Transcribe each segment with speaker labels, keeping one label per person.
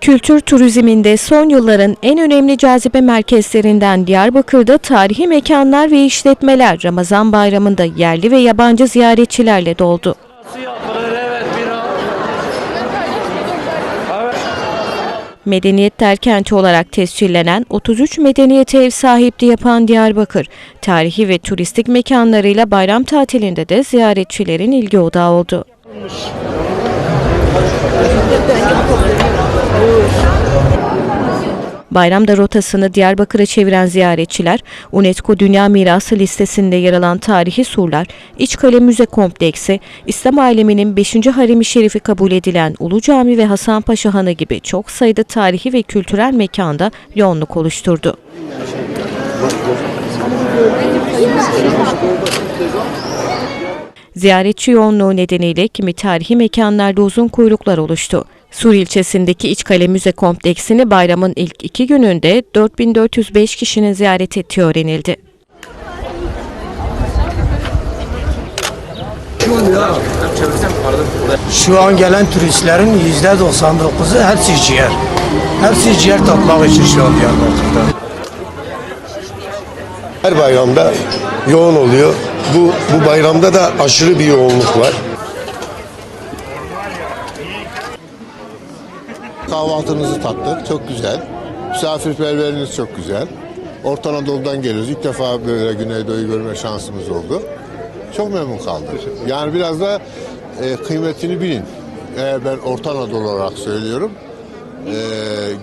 Speaker 1: Kültür turizminde son yılların en önemli cazibe merkezlerinden Diyarbakır'da tarihi mekanlar ve işletmeler Ramazan bayramında yerli ve yabancı ziyaretçilerle doldu.
Speaker 2: Nasıl yapılır? Evet bira.
Speaker 1: Medeniyet Derkenti olarak tescillenen 33 medeniyete ev sahipliği yapan Diyarbakır, tarihi ve turistik mekanlarıyla bayram tatilinde de ziyaretçilerin ilgi odağı oldu. Bayramda rotasını Diyarbakır'a çeviren ziyaretçiler, UNESCO Dünya Mirası listesinde yer alan tarihi surlar, İçkale Müze Kompleksi, İslam aleminin 5. haremi şerifi kabul edilen Ulu Cami ve Hasanpaşa Hanı gibi çok sayıda tarihi ve kültürel mekanda yoğunluk oluşturdu. Ziyaretçi yoğunluğu nedeniyle kimi tarihi mekanlarda uzun kuyruklar oluştu. Sur ilçesindeki İçkale Müze Kompleksini bayramın ilk iki gününde 4405 kişinin ziyaret ettiği öğrenildi.
Speaker 3: Şu an gelen turistlerin yüzde 99'u hepsi ciğer. Hepsi ciğer tatmak için şu an Diyarbakır'da.
Speaker 4: Her bayramda yoğun oluyor. Bu bu bayramda da aşırı bir yoğunluk var. Kahvaltınızı tattık. Çok güzel. Misafirperveriniz çok güzel. Orta Anadolu'dan geliyoruz. İlk defa böyle Güneydoğu'yu görme şansımız oldu. Çok memnun kaldım. Yani biraz da e, kıymetini bilin. Eğer ben Orta Anadolu olarak söylüyorum. E,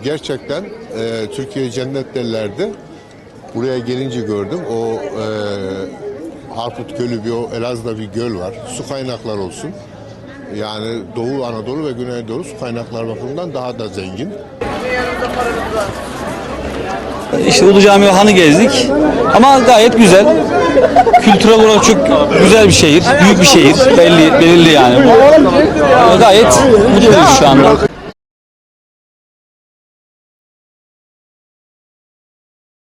Speaker 4: gerçekten e, Türkiye cennet derlerdi. Buraya gelince gördüm. O e, Harput Gölü bir o Elazığ'da bir göl var. Su kaynaklar olsun. Yani Doğu Anadolu ve Güneydoğu su kaynaklar bakımından daha da zengin.
Speaker 5: İşte Ulu Cami ve gezdik. Ama gayet güzel. Kültürel olarak çok güzel bir şehir. Büyük bir şehir. Belli, belirli yani. Gayet mutluyuz şu anda.